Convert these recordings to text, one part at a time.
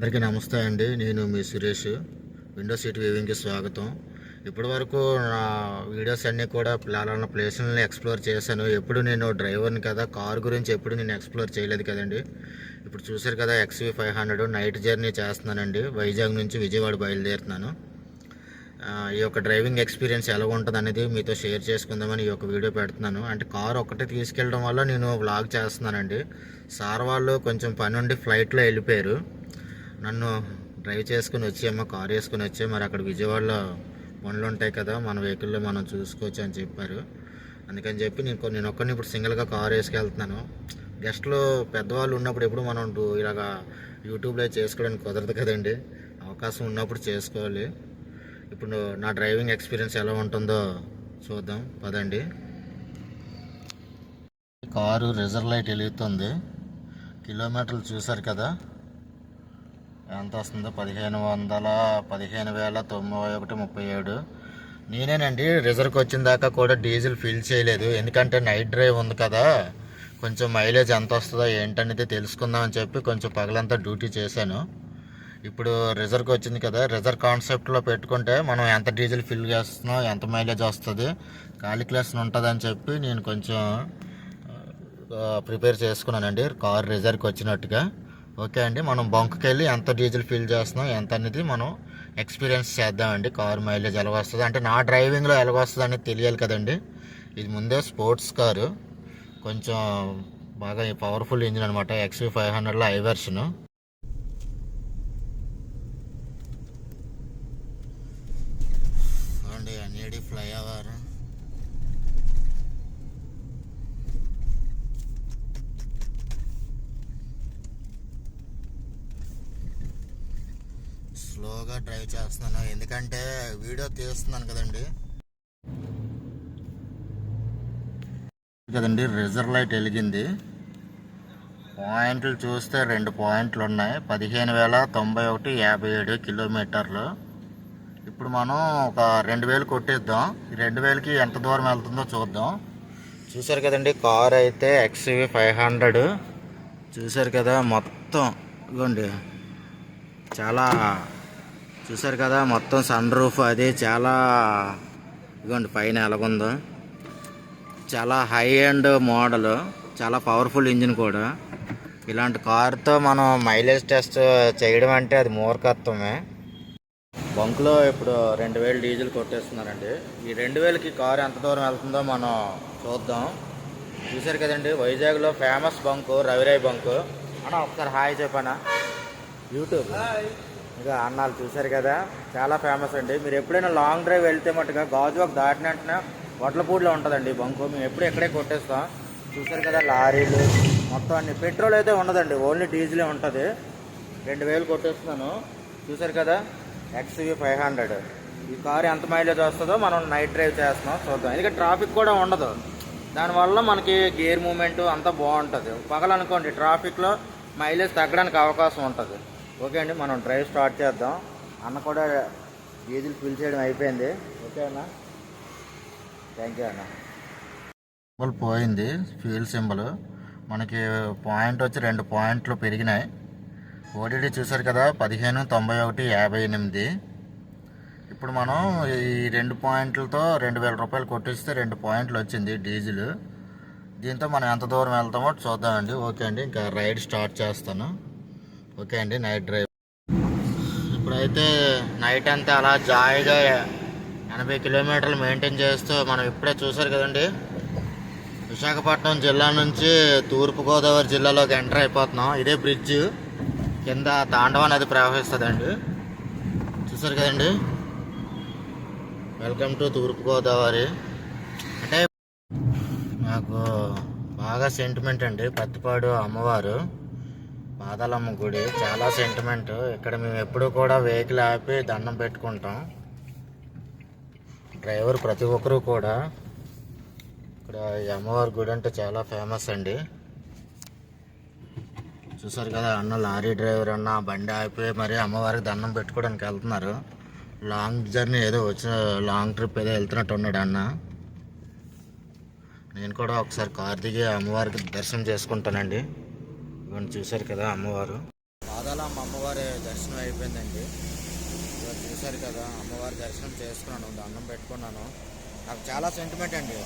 అందరికీ నమస్తే అండి. నేను మీ సురేష్. విండో సీట్ వ్యూవింగ్కి స్వాగతం. ఇప్పటి వరకు నా వీడియోస్ అన్నీ కూడా ప్లాన్ ప్లేసులని ఎక్స్ప్లోర్ చేశాను. ఎప్పుడు నేను డ్రైవర్ని కదా కార్ గురించి ఎప్పుడు నేను ఎక్స్ప్లోర్ చేయలేదు కదండి. ఇప్పుడు చూశారు కదా XUV five hundred night journey చేస్తున్నానండి. వైజాగ్ నుంచి విజయవాడ బయలుదేరుతున్నాను. ఈ యొక్క డ్రైవింగ్ ఎక్స్పీరియన్స్ ఎలా ఉంటుంది అనేది మీతో షేర్ చేసుకుందామని ఈ యొక్క వీడియో పెడుతున్నాను. అంటే కార్ ఒక్కటే తీసుకెళ్ళడం వల్ల నేను వ్లాగ్ చేస్తున్నానండి. సార్ వాళ్ళు కొంచెం పని ఉండి ఫ్లైట్లో వెళ్ళిపోయారు. నన్ను డ్రైవ్ చేసుకుని వచ్చామో కార్ వేసుకుని వచ్చే మరి అక్కడ విజయవాడలో పనులు ఉంటాయి కదా మన వెహికల్లో మనం చూసుకోవచ్చు అని చెప్పారు. అందుకని చెప్పి నేను నేను ఒక్కరిని ఇప్పుడు సింగిల్గా కార్ వేసుకెళ్తున్నాను. గెస్ట్లు పెద్దవాళ్ళు ఉన్నప్పుడు ఎప్పుడు మనం ఇలాగా యూట్యూబ్లో చేసుకోవడానికి కుదరదు కదండి. అవకాశం ఉన్నప్పుడు చేసుకోవాలి. ఇప్పుడు నా డ్రైవింగ్ ఎక్స్పీరియన్స్ ఎలా ఉంటుందో చూద్దాం. పదండి. కారు రిజర్వ్ లైట్ వెలుగుతుంది. కిలోమీటర్లు చూసారు కదా. ఎంత వస్తుందో పదిహేను వందల పదిహేను వేల తొంభై ఒకటి ముప్పై ఏడు. నేనేనండి రిజర్వ్కి వచ్చిన దాకా కూడా డీజిల్ ఫిల్ చేయలేదు. ఎందుకంటే నైట్ డ్రైవ్ ఉంది కదా. కొంచెం మైలేజ్ ఎంత వస్తుందో ఏంటనేది తెలుసుకుందామని చెప్పి కొంచెం పగలంతా డ్యూటీ చేశాను. ఇప్పుడు రిజర్వ్కి వచ్చింది కదా. రిజర్వ్ కాన్సెప్ట్లో పెట్టుకుంటే మనం ఎంత డీజిల్ ఫిల్ చేస్తున్నాం ఎంత మైలేజ్ వస్తుంది కాలిక్యులేషన్ ఉంటుందని చెప్పి నేను కొంచెం ప్రిపేర్ చేసుకున్నానండి. కార్ రిజర్వ్కి వచ్చినట్టుగా. ఓకే అండి మనం బంక్కి వెళ్ళి ఎంత డీజిల్ ఫిల్ చేస్తున్నాం ఎంత అనేది మనం ఎక్స్పీరియన్స్ చేద్దామండి. కార్ మైలేజ్ ఎలా వస్తుంది. అంటే నా డ్రైవింగ్లో ఎలా వస్తుంది అనేది తెలియాలి కదండి. ఇది ముందే స్పోర్ట్స్ కారు. కొంచెం బాగా పవర్ఫుల్ ఇంజిన్ అనమాట ఎక్స్వీ ఫైవ్ హండ్రెడ్లో ఐ వెర్షన్ అండి ఎన్ఏడి ఫ్లైఓవర్ స్లోగా డ్రైవ్ చేస్తున్నాను ఎందుకంటే వీడియో తీస్తున్నాను కదండి. కదండి రిజర్వ్ లైట్ వెలిగింది. పాయింట్లు చూస్తే రెండు పాయింట్లు ఉన్నాయి. పదిహేను వేల తొంభై ఒకటి యాభై ఏడు కిలోమీటర్లు. ఇప్పుడు మనం ఒక రెండు వేలు కొట్టేద్దాం. రెండు వేలకి ఎంత దూరం వెళ్తుందో చూద్దాం. చూసారు కదండి కార్ అయితే ఎక్స్వి ఫైవ్ హండ్రెడ్. చూసారు కదా మొత్తం ఇదిగోండి చాలా చూసారు కదా మొత్తం సన్ రూఫ్ అది చాలా ఇదిగోండి పైన ఎలాగుందో. చాలా హై అండ్ మోడల్ చాలా పవర్ఫుల్ ఇంజిన్ కూడా. ఇలాంటి కార్తో మనం మైలేజ్ టెస్ట్ చేయడం అంటే అది మూర్ఖత్వమే. బంక్లో ఇప్పుడు రెండు వేలు డీజిల్ కొట్టేస్తున్నారండి. ఈ రెండు వేలకి కారు ఎంత దూరం వెళ్తుందో మనం చూద్దాం. చూసారు కదండి వైజాగ్లో ఫేమస్ బంకు రవిరాయ్ బంకు. అన్న ఒకసారి హాయ్ చెప్పనా? యూట్యూబ్ ఇంకా అన్నాలు చూశారు కదా చాలా ఫేమస్ అండి. మీరు ఎప్పుడైనా లాంగ్ డ్రైవ్ వెళ్తే మట్టుగా గాజువాక్ దాటిన వెంటనే వడ్లపూడిలో ఉంటుందండి బంకు. మేము ఎప్పుడు ఎక్కడే కొట్టేస్తాం. చూశారు కదా లారీలు మొత్తం అన్ని. పెట్రోల్ అయితే ఉండదండి ఓన్లీ డీజిలే ఉంటుంది. రెండు వేలు కొట్టేస్తున్నాను. చూశారు కదా ఎక్స్వీ ఫైవ్ హండ్రెడ్. ఈ కారు ఎంత మైలేజ్ వస్తుందో మనం నైట్ డ్రైవ్ చేస్తున్నాం చూద్దాం. ఎందుకంటే ట్రాఫిక్ కూడా ఉండదు. దానివల్ల మనకి గేర్ మూమెంట్ అంతా బాగుంటుంది. పగలనుకోండి ట్రాఫిక్లో మైలేజ్ తగ్గడానికి అవకాశం ఉంటుంది. ఓకే అండి మనం డ్రైవ్ స్టార్ట్ చేద్దాం. అన్న కూడా డీజిల్ ఫిల్ చేయడం అయిపోయింది. ఓకే అన్న. థ్యాంక్ యూ అన్న. సింబల్ పోయింది ఫ్యూల్ సింబల్ మనకి పాయింట్ వచ్చి రెండు పాయింట్లు పెరిగినాయి. ఓటీడీ చూసారు కదా పదిహేను తొంభై ఒకటి యాభై ఎనిమిది. ఇప్పుడు మనం ఈ రెండు పాయింట్లతో రెండు వేల రూపాయలు కొట్టిస్తే రెండు పాయింట్లు వచ్చింది డీజిల్. దీంతో మనం ఎంత దూరం వెళ్తామో చూద్దామండి. ఓకే అండి ఇంకా రైడ్ స్టార్ట్ చేస్తాను. ఓకే అండి నైట్ డ్రైవ్. ఇప్పుడైతే నైట్ అంతా అలా జాయిగా ఎనభై కిలోమీటర్లు మెయింటైన్ చేస్తూ మనం ఇప్పుడే చూసారు కదండి. విశాఖపట్నం జిల్లా నుంచి తూర్పుగోదావరి జిల్లాలోకి ఎంటర్ అయిపోతున్నాం. ఇదే బ్రిడ్జ్ కింద తాండవ నది ప్రవహిస్తుందండి. చూసారు కదండి? Welcome to Thurpugodavari. అంటే నాకు బాగా సెంటిమెంట్ అండి. పత్తిపాడు అమ్మవారు. పాదాలమ్మ గుడి. చాలా సెంటిమెంట్ ఇక్కడ మేము ఎప్పుడూ కూడా వెహికల్ ఆపి దండం పెట్టుకుంటాం. డ్రైవర్ ప్రతి ఒక్కరూ కూడా. ఇక్కడ ఈ అమ్మవారి గుడి అంటే చాలా ఫేమస్ అండి. చూసారు కదా అన్న లారీ డ్రైవర్ అన్న బండి ఆపి మరి అమ్మవారికి దండం పెట్టుకోవడానికి వెళ్తున్నారు. లాంగ్ జర్నీ ఏదో వచ్చిన లాంగ్ ట్రిప్ ఏదో వెళ్తున్నట్టు ఉన్నాడు అన్న. నేను కూడా ఒకసారి కార్ దిగి అమ్మవారికి దర్శనం చేసుకుంటానండి. ఇవన్నీ చూశారు కదా అమ్మవారు. పాదాలమ్మ అమ్మవారి దర్శనం అయిపోయిందండి. ఇవాళ చూశారు కదా అమ్మవారి దర్శనం చేసుకున్నాను దండం పెట్టుకున్నాను. నాకు చాలా సెంటిమెంట్ అండి.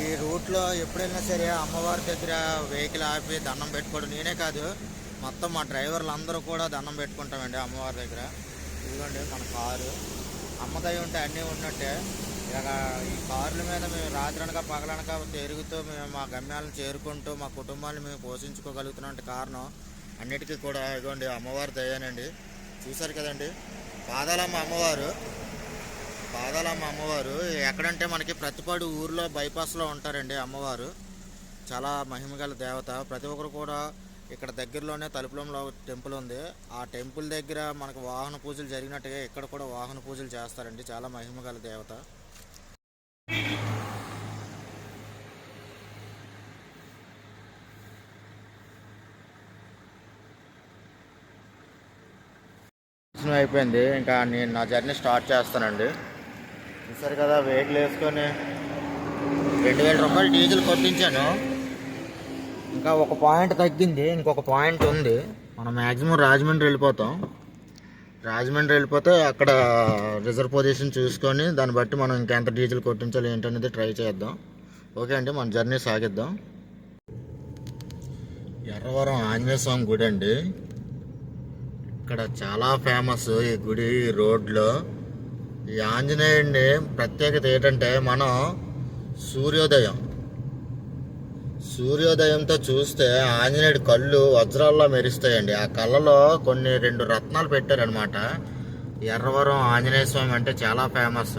ఈ రూట్లో ఎప్పుడైనా సరే అమ్మవారి దగ్గర వెహికల్ ఆపి దండం పెట్టుకోవడం నేనే కాదు మొత్తం మా డ్రైవర్లు అందరూ కూడా దండం పెట్టుకుంటామండి అమ్మవారి దగ్గర. ఇదిగోండి మన కారు. అమ్మదై ఉంటే అన్నీ ఉన్నట్టే. ఇక ఈ కార్ల మీద మేము రాత్రనక పగలనక తిరుగుతూ మేము మా గమ్యాలను చేరుకుంటూ మా కుటుంబాన్ని మేము పోషించుకోగలుగుతున్నాం కారణం అన్నిటికీ కూడా ఇదిగోండి అమ్మవారి దయానండి. చూశారు కదండి? పాదాలమ్మ అమ్మవారు. పాదాలమ్మ అమ్మవారు. ఎక్కడంటే మనకి ప్రతిపాడు ఊర్లో బైపాస్లో ఉంటారండి అమ్మవారు. చాలా మహిమగల దేవత. ప్రతి ఒక్కరు కూడా ఇక్కడ దగ్గరలోనే తలుపులంలో టెంపుల్ ఉంది. ఆ టెంపుల్ దగ్గర మనకు వాహన పూజలు జరిగినట్టుగా ఇక్కడ కూడా వాహన పూజలు చేస్తారండి. చాలా మహిమగల దేవత. దర్శనం అయిపోయింది. ఇంకా నేను నా జర్నీ స్టార్ట్ చేస్తానండి. చూసారు కదా వెహికల్ వేసుకొని రెండు వేల రూపాయలు డీజిల్ కొట్టించాను. ఇంకా ఒక పాయింట్ తగ్గింది ఇంకొక పాయింట్ ఉంది. మనం మ్యాక్సిమం రాజమండ్రి వెళ్ళిపోతాం. రాజమండ్రి వెళ్ళిపోతే అక్కడ రిజర్వ్ పొజిషన్ చూసుకొని దాన్ని బట్టి మనం ఇంకెంత డీజిల్ కొట్టించాలి ఏంటనేది ట్రై చేద్దాం. ఓకే అండి మన జర్నీ సాగిద్దాం. ఎర్రవరం ఆంజనేయ స్వామి గుడి అండి ఇక్కడ చాలా ఫేమస్ ఈ గుడి రోడ్లో. ఈ ఆంజనేయుడిని ప్రత్యేకత ఏంటంటే మనం సూర్యోదయం. సూర్యోదయంతో చూస్తే ఆంజనేయుడి కళ్ళు వజ్రాల్లో మెరుస్తాయండి. ఆ కళ్ళలో కొన్ని రెండు రత్నాలు పెట్టారనమాట ఎర్రవరం ఆంజనేయ స్వామి అంటే చాలా ఫేమస్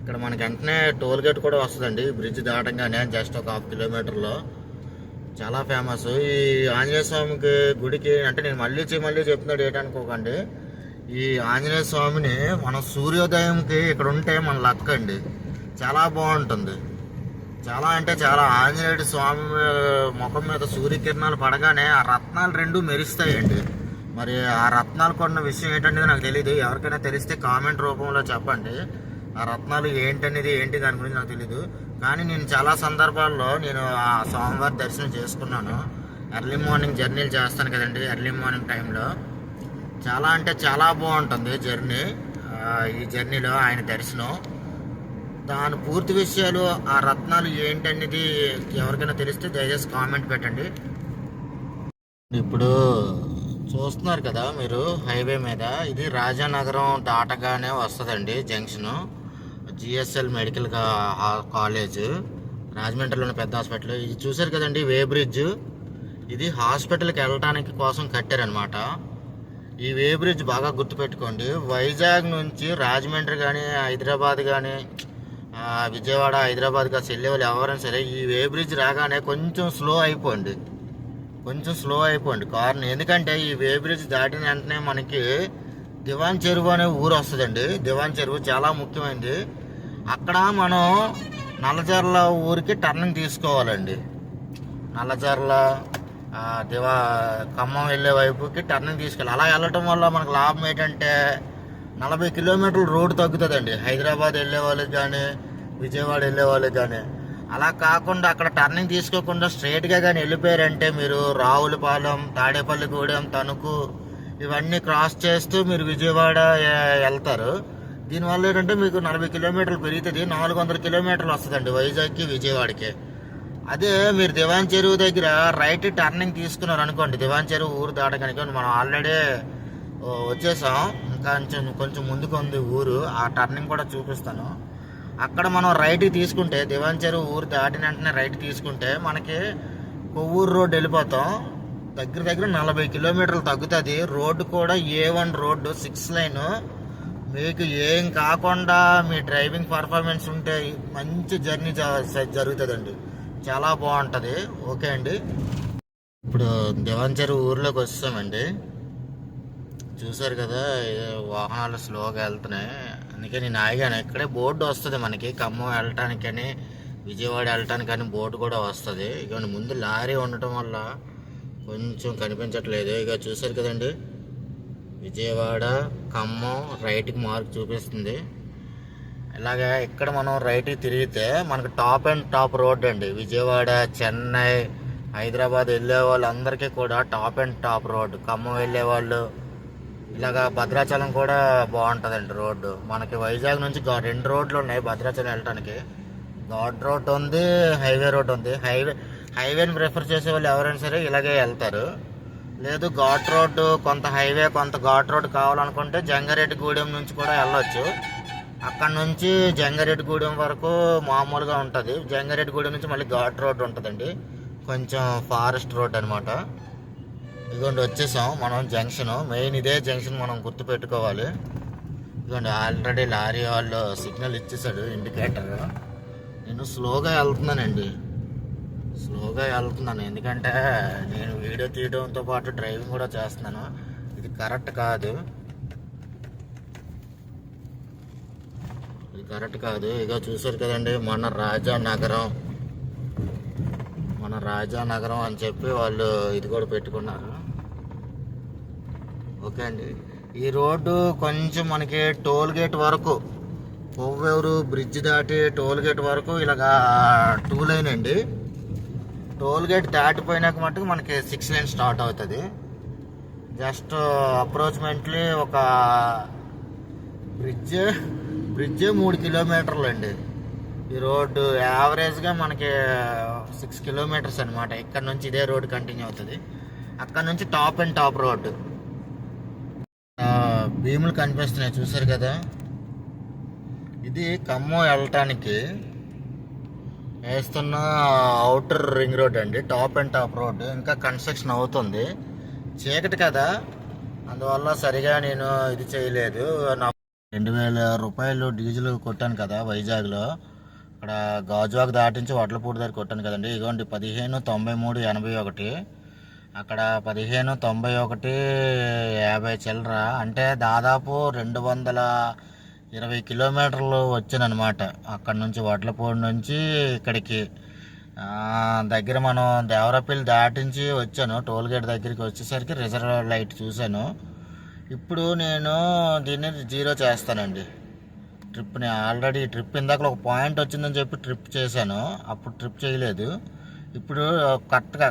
ఇక్కడ మనకి వెంటనే టోల్ గేట్ కూడా వస్తుందండి. బ్రిడ్జ్ దాటంగానే జస్ట్ ఒక హాఫ్ కిలోమీటర్లో. చాలా ఫేమస్ ఈ ఆంజనేయ స్వామికి గుడికి అంటే నేను మళ్ళీ మళ్ళీ చెప్తున్నాడు ఏంటనుకోకండి. ఈ ఆంజనేయ స్వామిని మన సూర్యోదయంకి ఇక్కడ ఉంటే మన లక్ అండి చాలా బాగుంటుంది. చాలా అంటే చాలా ఆంజనేయుడి స్వామి ముఖం మీద సూర్యకిరణాలు పడగానే ఆ రత్నాలు రెండు మెరుస్తాయండి. మరి ఆ రత్నాలు కొన్న విషయం ఏంటనేది నాకు తెలియదు ఎవరికైనా తెలిస్తే కామెంట్ రూపంలో చెప్పండి. ఆ రత్నాలు ఏంటనేది ఏంటి దాని గురించి నాకు తెలియదు కానీ నేను చాలా సందర్భాల్లో నేను ఆ స్వామివారి దర్శనం చేసుకున్నాను. ఎర్లీ మార్నింగ్ జర్నీలు చేస్తాను కదండి ఎర్లీ మార్నింగ్ టైంలో. చాలా అంటే చాలా బాగుంటుంది జర్నీ. ఈ జర్నీలో ఆయన దర్శనం. దాని పూర్తి విషయాలు ఆ రత్నాలు ఏంటనేది ఎవరికైనా తెలిస్తే దయచేసి కామెంట్ పెట్టండి. ఇప్పుడు చూస్తున్నారు కదా మీరు హైవే మీద. ఇది రాజానగరం దాటగానే వస్తుందండి జంక్షను. జిఎస్ఎల్ మెడికల్ కా- హా- కాలేజ్ రాజమండ్రిలోని పెద్ద హాస్పిటల్. ఇది చూసారు కదండి వే బ్రిడ్జ్. ఇది హాస్పిటల్కి వెళ్ళటానికి కోసం కట్టారనమాట ఈ వే బ్రిడ్జ్ బాగా గుర్తుపెట్టుకోండి. వైజాగ్ నుంచి రాజమండ్రి కానీ హైదరాబాద్ కానీ విజయవాడ హైదరాబాద్ కానీ వెళ్ళే వాళ్ళు ఎవరైనా సరే ఈ వే బ్రిడ్జ్ రాగానే కొంచెం స్లో అయిపోండి. కొంచెం స్లో అయిపోండి కారణం ఎందుకంటే ఈ వే బ్రిడ్జ్ దాటిన వెంటనే మనకి దివాన్ చెరువు అనే ఊరు వస్తుందండి. దివాన్ చెరువు చాలా ముఖ్యమైనది అక్కడ మనం నల్లజర్ల ఊరికి టర్నింగ్ తీసుకోవాలండి. నల్లజర్ల దివా ఖమ్మం వెళ్ళే వైపుకి టర్నింగ్ తీసుకెళ్ళి అలా వెళ్ళటం వల్ల మనకు లాభం ఏంటంటే నలభై కిలోమీటర్లు రోడ్డు తగ్గుతుందండి. హైదరాబాద్ వెళ్ళే వాళ్ళకి కానీ విజయవాడ వెళ్ళే వాళ్ళకి కానీ అలా కాకుండా అక్కడ టర్నింగ్ తీసుకోకుండా స్ట్రైట్గా కానీ వెళ్ళిపోయారంటే మీరు రావులపాలెం తాడేపల్లిగూడెం తణుకు ఇవన్నీ క్రాస్ చేస్తూ మీరు విజయవాడ వెళ్తారు. దీనివల్ల ఏంటంటే మీకు నలభై కిలోమీటర్లు పెరుగుతుంది నాలుగు వందల కిలోమీటర్లు వస్తుందండి వైజాగ్కి విజయవాడకి. అదే మీరు దివాన్ చెరువు దగ్గర రైట్ టర్నింగ్ తీసుకున్నారు అనుకోండి దివాన్ చెరువు ఊరు దాటగానికి మనం ఆల్రెడీ వచ్చేసాం. ఇంకా కొంచెం కొంచెం ముందుకు ఉంది ఊరు ఆ టర్నింగ్ కూడా చూపిస్తాను. అక్కడ మనం రైట్ తీసుకుంటే దివాన్ చెరువు ఊరు దాటిన వెంటనే రైట్ తీసుకుంటే మనకి కొవ్వూరు రోడ్ వెళ్ళిపోతాం. దగ్గర దగ్గర నలభై కిలోమీటర్లు తగ్గుతుంది. రోడ్డు కూడా A one road six line మీకు ఏం కాకుండా మీ డ్రైవింగ్ పర్ఫార్మెన్స్ ఉంటే మంచి జర్నీ జరుగుతుందండి. చాలా బాగుంటుంది. ఓకే అండి. ఇప్పుడు దివాన్ ఊర్లోకి వస్తామండి. చూసారు కదా వాహనాలు స్లోగా వెళ్తున్నాయి. అందుకే నేను ఆగాను. ఇక్కడే బోర్డు వస్తుంది మనకి. ఖమ్మం వెళ్ళటానికని విజయవాడ వెళ్ళటానికని బోర్డు కూడా వస్తుంది. ఇక ముందు లారీ ఉండటం వల్ల కొంచెం కనిపించట్లేదు. ఇక చూసారు కదండి. విజయవాడ ఖమ్మం రైట్కి మార్క్ చూపిస్తుంది. ఇలాగే ఇక్కడ మనం రైట్కి తిరిగితే మనకు టాప్ అండ్ టాప్ రోడ్ అండి. విజయవాడ చెన్నై హైదరాబాద్ వెళ్ళే వాళ్ళందరికీ కూడా top and top road Khammam వెళ్ళే వాళ్ళు ఇలాగా భద్రాచలం కూడా బాగుంటుందండి రోడ్డు మనకి వైజాగ్ నుంచి రెండు రోడ్లు ఉన్నాయి భద్రాచలం వెళ్ళటానికి. ఘాట్ రోడ్ ఉంది హైవే రోడ్ ఉంది. హైవే హైవేని ప్రిఫర్ చేసే వాళ్ళు ఎవరైనా సరే ఇలాగే వెళ్తారు. లేదు ఘాట్ రోడ్డు కొంత హైవే కొంత ఘాట్ రోడ్ కావాలనుకుంటే జంగారెడ్డిగూడెం నుంచి కూడా వెళ్ళొచ్చు. అక్కడ నుంచి జంగారెడ్డిగూడెం వరకు మామూలుగా ఉంటుంది. జంగారెడ్డిగూడెం నుంచి మళ్ళీ ఘాట్ రోడ్ ఉంటుందండి. కొంచెం ఫారెస్ట్ రోడ్ అనమాట ఇదిగోండి వచ్చేసాం మనం జంక్షన్. మెయిన్ ఇదే జంక్షన్ మనం గుర్తు పెట్టుకోవాలి. ఇదిగోండి ఆల్రెడీ లారీ వాళ్ళు సిగ్నల్ ఇచ్చేసాడు ఇండికేటర్. నేను స్లోగా వెళ్తున్నానండి. స్లోగా వెళ్తున్నాను. ఎందుకంటే నేను వీడియో తీయడంతో పాటు డ్రైవింగ్ కూడా చేస్తున్నాను. ఇది కరెక్ట్ కాదు. ఇది కరెక్ట్ కాదు. ఇక చూసారు కదండి మన రాజా నగరం. మన రాజా నగరం అని చెప్పి వాళ్ళు ఇది కూడా పెట్టుకున్నారు. ఓకే అండి. ఈ రోడ్డు కొంచెం మనకి టోల్ గేట్ వరకు కొవ్వెవరు బ్రిడ్జ్ దాటి టోల్ గేట్ వరకు ఇలాగా టూ లైన్ అండి. టోల్ గేట్ దాటిపోయినాక మటుకు మనకి సిక్స్ లైన్ స్టార్ట్ అవుతుంది. జస్ట్ అప్రోచ్మెంట్లీ ఒక బ్రిడ్జ్ బ్రిడ్జ్ మూడు కిలోమీటర్లు అండి ఈ రోడ్డు యావరేజ్గా మనకి సిక్స్ కిలోమీటర్స్ అనమాట ఇక్కడ నుంచి ఇదే రోడ్ కంటిన్యూ అవుతుంది. అక్కడ నుంచి టాప్ అండ్ టాప్ రోడ్డు. భీములు కనిపిస్తున్నాయి చూసారు కదా? ఇది ఖమ్మం వెళ్ళటానికి వేస్తున్న అవుటర్ రింగ్ రోడ్ అండి టాప్ అండ్ టాప్ రోడ్. ఇంకా కన్స్ట్రక్షన్ అవుతుంది. చీకటి కదా. అందువల్ల సరిగా నేను ఇది చేయలేదు. నా రెండు వేల రూపాయలు డీజిల్ కొట్టాను కదా వైజాగ్లో. అక్కడ గాజువాక్ దాటించి వడ్లపూడి దగ్గర కొట్టాను కదండి. ఇదిగోండి పదిహేను తొంభై మూడు ఎనభై ఒకటి. అక్కడ పదిహేను తొంభై ఒకటి యాభై చిల్లర. అంటే దాదాపు రెండు వందల ఇరవై కిలోమీటర్లు వచ్చానమాట అక్కడ నుంచి వడ్లపూడి నుంచి ఇక్కడికి. దగ్గర మనం దేవరపల్లి దాటించి వచ్చాను. టోల్ గేట్ దగ్గరికి వచ్చేసరికి రిజర్వ్ లైట్ చూశాను. ఇప్పుడు నేను దీన్ని జీరో చేస్తానండి. ట్రిప్ని ఆల్రెడీ ట్రిప్ ఇందాక ఒక పాయింట్ వచ్చిందని చెప్పి ట్రిప్ చేశాను. అప్పుడు ట్రిప్ చేయలేదు. ఇప్పుడు కరెక్ట్గా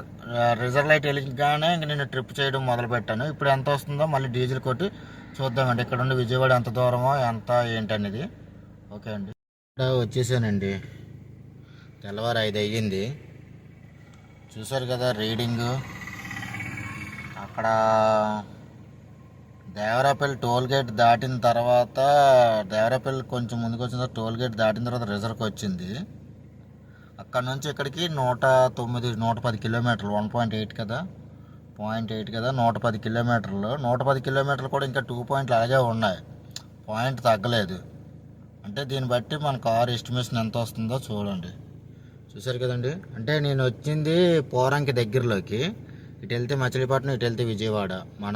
రిజర్వ్ లైట్ వెళ్ళగానే ఇంక నేను ట్రిప్ చేయడం మొదలు పెట్టాను. ఇప్పుడు ఎంత వస్తుందో మళ్ళీ డీజిల్ కొట్టి చూద్దామండి. ఇక్కడ నుండి విజయవాడ ఎంత దూరమో ఎంత ఏంటనేది ఓకే అండి. ఇక్కడ వచ్చేసానండి. తెల్లవారు ఐదు అయ్యింది. చూసారు కదా రీడింగు? అక్కడ దేవరాపల్లి టోల్ గేట్ దాటిన తర్వాత దేవరాపల్లి కొంచెం ముందుకు వచ్చిన తర్వాత టోల్ గేట్ దాటిన తర్వాత రిజర్వ్కి వచ్చింది. అక్కడ నుంచి ఇక్కడికి నూట తొమ్మిది నూట పది కిలోమీటర్లు వన్ పాయింట్ ఎయిట్ కదా. పాయింట్ ఎయిట్ కదా నూట పది కిలోమీటర్లు. నూట పది కిలోమీటర్లు కూడా ఇంకా టూ పాయింట్లు అలాగే ఉన్నాయి. పాయింట్ తగ్గలేదు. అంటే దీన్ని బట్టి మన కార్ ఎస్టిమేషన్ ఎంత వస్తుందో చూడండి. చూసారు కదండి? అంటే నేను వచ్చింది పోరంకి దగ్గరలోకి. ఇటు వెళ్తే మచిలీపట్నం ఇటు వెళ్తే విజయవాడ. మన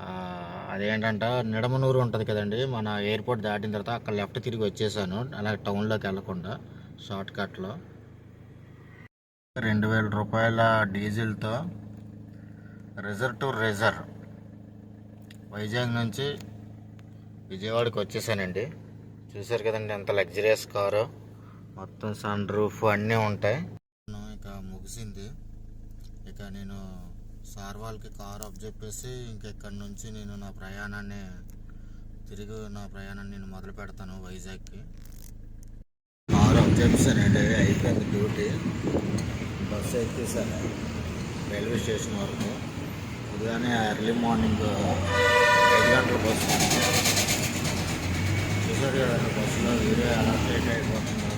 ఆ, అదేంటంట నిడమనూరు ఉంటుంది కదండి. మన ఎయిర్పోర్ట్ దాటిన తర్వాత అక్కడ లెఫ్ట్ తిరిగి వచ్చేసాను. అలా టౌన్లోకి వెళ్ళకుండా. షార్ట్కట్లో రెండు వేల రూపాయల డీజిల్తో రిజర్వ్ టు రిజర్వ్ వైజాగ్ నుంచి విజయవాడకి వచ్చేసానండి. చూసారు కదండి ఎంత లగ్జరియస్ కారు. మొత్తం సన్ రూఫ్ అన్నీ ఉంటాయి. ఇక ముగిసింది. ఇక నేను సార్ వాళ్ళకి కార్ ఆఫ్ చెప్పేసి ఇంక ఇక్కడి నుంచి నేను నా ప్రయాణాన్ని తిరిగి నా ప్రయాణాన్ని నేను మొదలు పెడతాను వైజాగ్కి. కార్ ఆఫ్ అయిపోయింది డ్యూటీ. బస్సు ఎక్కేసాను. రైల్వే స్టేషన్ వరకు. ఉదయాన్నే ఎర్లీ మార్నింగ్ ఐదు గంటల బస్సు చూసారు కదండి బస్సులో వీరే ఎలా లేట్ అయిపోతుందో.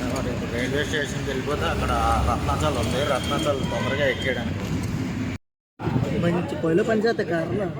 తర్వాత ఇప్పుడు రైల్వే స్టేషన్కి వెళ్ళిపోతే అక్కడ రత్నాచల్ ఉంది. రత్నాచల్ తొందరగా ఎక్కేయడానికి. మంచి పొయ్యిలో పనిచేస్తే కారణం